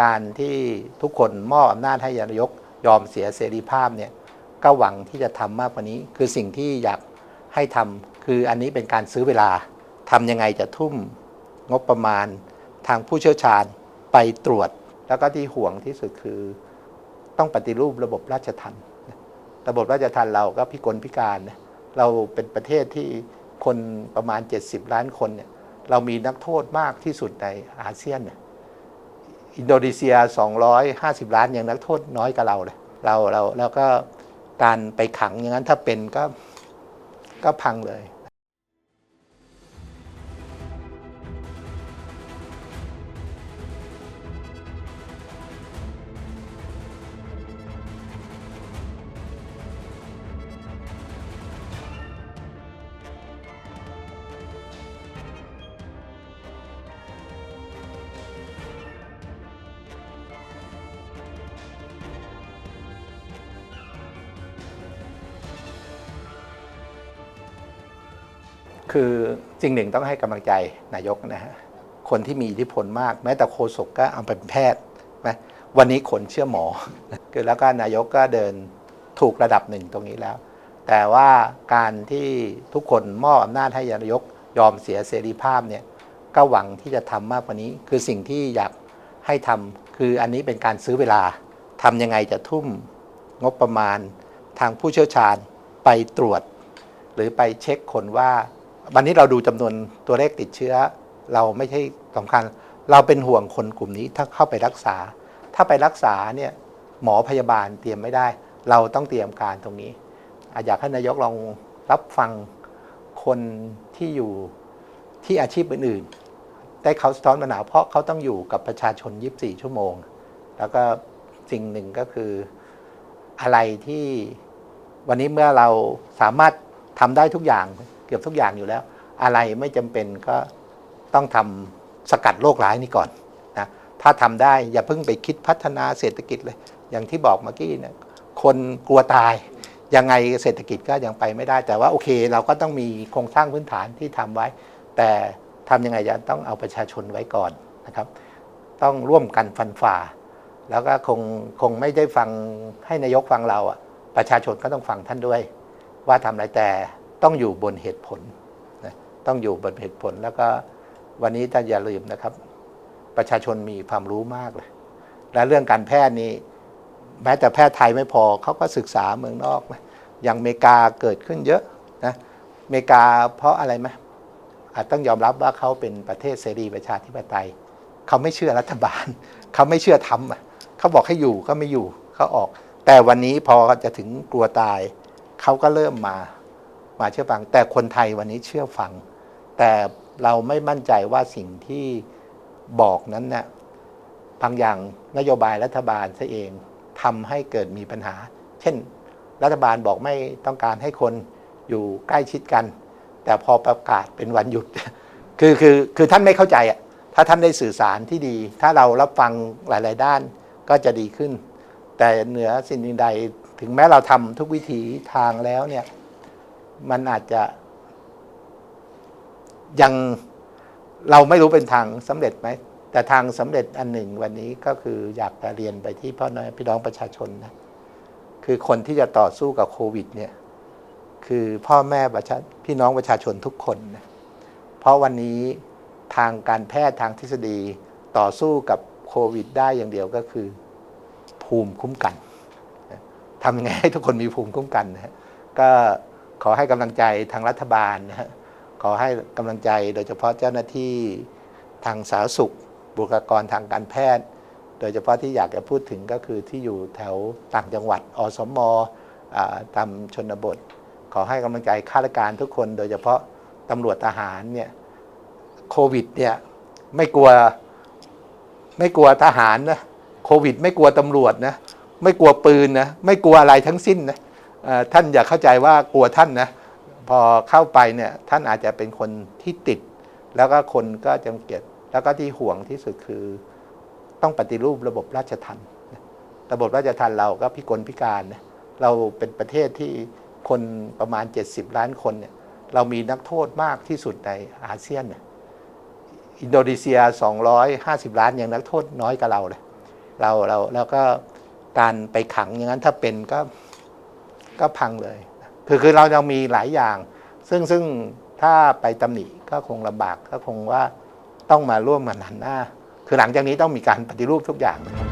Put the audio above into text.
การที่ทุกคนมอบอำนาจให้นายกยอมเสียเสรีภาพเนี่ยก็หวังที่จะทำมากกว่านี้ คือสิ่งที่อยากให้ทำคืออันนี้เป็นการซื้อเวลาทำยังไงจะทุ่มงบประมาณทางผู้เชี่ยวชาญไปตรวจ แล้วก็ที่ห่วงที่สุดคือต้องปฏิรูประบบราชทัณฑ์ระบบราชทัณฑ์เราก็พิกลพิการ เราเป็นประเทศที่คนประมาณ 70 ล้านคนเนี่ยเรามีนักโทษมากที่สุดในอาเซียนเนี่ย อินโดนีเซีย 250 ล้านยังนักโทษน้อยกว่าเราเลยเราเราแล้วก็การไปขังอย่างนั้นถ้าเป็นก็ก็พังเลย คือสิ่งหนึ่งต้องให้กำลังใจนายกนะฮะคนที่มีอิทธิพลมาก แม้แต่โฆษกก็เอาเป็นแพทย์นะวันนี้คนเชื่อหมอคือแล้วก็นายกก็เดินถูกระดับหนึ่งตรงนี้แล้ว แต่ว่าการที่ทุกคนมอบอำนาจให้นายกยอมเสียเสรีภาพเนี่ยก็หวังที่จะทำมากกว่านี้ คือสิ่งที่อยากให้ทำคืออันนี้เป็นการซื้อเวลาทำยังไงจะทุ่มงบประมาณทางผู้เชี่ยวชาญไปตรวจ หรือไปเช็คคนว่า วันนี้เราดูจำนวนตัวเลขติดเชื้อ เราไม่ใช่สำคัญ เราเป็นห่วงคนกลุ่มนี้ถ้าเข้าไปรักษา ถ้าไปรักษาเนี่ยหมอพยาบาลเตรียมไม่ได้ เราต้องเตรียมการตรงนี้อาอยากให้นายกลองรับฟังคนที่อยู่ที่อาชีพอื่นๆ ได้เขาสะท้อนปัญหาเพราะเขาต้องอยู่กับประชาชน 24 ชั่วโมง แล้วก็สิ่งหนึ่งก็คืออะไรที่วันนี้เมื่อเราสามารถทำได้ทุกอย่าง กือบทุกอย่างอยู่แล้ว อะไรไม่จำเป็นก็ต้องทำสกัดโรคร้ายนี้ก่อนนะถ้าทำได้อย่าเพิ่งไปคิดพัฒนาเศรษฐกิจเลย อย่างที่บอกเมื่อกี้นี่ยคนกลัวตายยังไงเศรษฐกิจก็ยังไปไม่ได้ แต่ว่าโอเค เราก็ต้องมีโครงสร้างพื้นฐานที่ทำไว้ แต่ทำยังไงจะต้องเอาประชาชนไว้ก่อนนะครับ ต้องร่วมกันฟันฝ่า แล้วก็คงคงไม่ได้ฟังให้นายกฟังเราอะประชาชนก็ต้องฟังท่านด้วย ว่าทำอะไรแต่ ต้องอยู่บนเหตุผลนะต้องอยู่บนเหตุผลแล้วก็วันนี้ท่านอย่าลืมนะครับ ประชาชนมีความรู้มากเลย และเรื่องการแพทย์นี้แม้แต่แพทย์ไทยไม่พอเขาก็ศึกษาเมืองนอกนะอย่างอเมริกาเกิดขึ้นเยอะนะอเมริกาเพราะอะไรไหมอาจต้องยอมรับว่าเขาเป็นประเทศเสรีประชาธิปไตยเขาไม่เชื่อรัฐบาลเขาไม่เชื่อทำเขาบอกให้อยู่ก็ไม่อยู่เขาออก แต่วันนี้พอจะถึงกลัวตายเขาก็เริ่มมา มาเชื่อฟัง แต่คนไทยวันนี้เชื่อฟัง แต่เราไม่มั่นใจว่าสิ่งที่บอกนั้นเนะ่ยบางอย่างนโยบายรัฐบาลซะเองทำให้เกิดมีปัญหา เช่น รัฐบาลบอกไม่ต้องการให้คนอยู่ใกล้ชิดกัน แต่พอประกาศเป็นวันหยุด คือคือคือท่านไม่เข้าใจอะถ้าท่านได้สื่อสารที่ดี ถ้าเรารับฟังหลาย ๆ ด้านก็จะดีขึ้น แต่เหนือสิ่งใดถึงแม้เราทำทุกวิถีทางแล้วเนี่ย มันอาจจะยังเราไม่รู้เป็นทางสำเร็จไหม แต่ทางสำเร็จอันหนึ่งวันนี้ก็คืออยากจะเรียนไปที่พ่อน้อยพี่น้องประชาชนนะคือคนที่จะต่อสู้กับโควิด เนี่ย คือพ่อแม่ประชาพี่น้องประชาชนทุกคนนะเพราะวันนี้ทางการแพทย์ทางทฤษฎีต่อสู้กับโควิด ได้อย่างเดียวก็คือ ภูมิคุ้มกันทำยังไงให้ทุกคนมีภูมิคุ้มกันนะก็ ขอให้กำลังใจทางรัฐบาลนะฮะขอให้กำลังใจโดยเฉพาะเจ้าหน้าที่ทางสาธารณสุข บุคลากรทางการแพทย์ โดยเฉพาะที่อยากจะพูดถึงก็คือที่อยู่แถวต่างจังหวัด อสมอตามชนบท ขอให้กำลังใจข้าราชการทุกคน โดยเฉพาะตำรวจทหารเนี่ยโควิดเนี่ยไม่กลัวไม่กลัวทหารนะโควิด ไม่กลัวตำรวจนะไม่กลัวปืนนะไม่กลัวอะไรทั้งสิ้นนะ ท่านอย่าเข้าใจว่ากลัวท่านนะพอเข้าไปเนี่ยท่านอาจจะเป็นคนที่ติด แล้วก็คนก็จำเกียดแล้วก็ที่ห่วงที่สุดคือต้องปฏิรูประบบราชทัณฑ์ระบบราชทัณฑ์เราก็พิกลพิการนะเราเป็นประเทศที่คนประมาณ 70 ล้านคนเนี่ยเรามีนักโทษมากที่สุดในอาเซียนนะอินโดนีเซีย 250 ล้านยังนักโทษน้อยกว่าเราเลยเราเราแล้วก็การไปขังอย่างนั้นถ้าเป็นก็ ก็พังเลยคือคือเรายังมีหลายอย่าง ซึ่งซึ่งถ้าไปตำหนิก็คงลำบากก็คงว่าต้องมาร่วมมันหันหน้า คือหลังจากนี้ต้องมีการปฏิรูปทุกอย่างนะครับ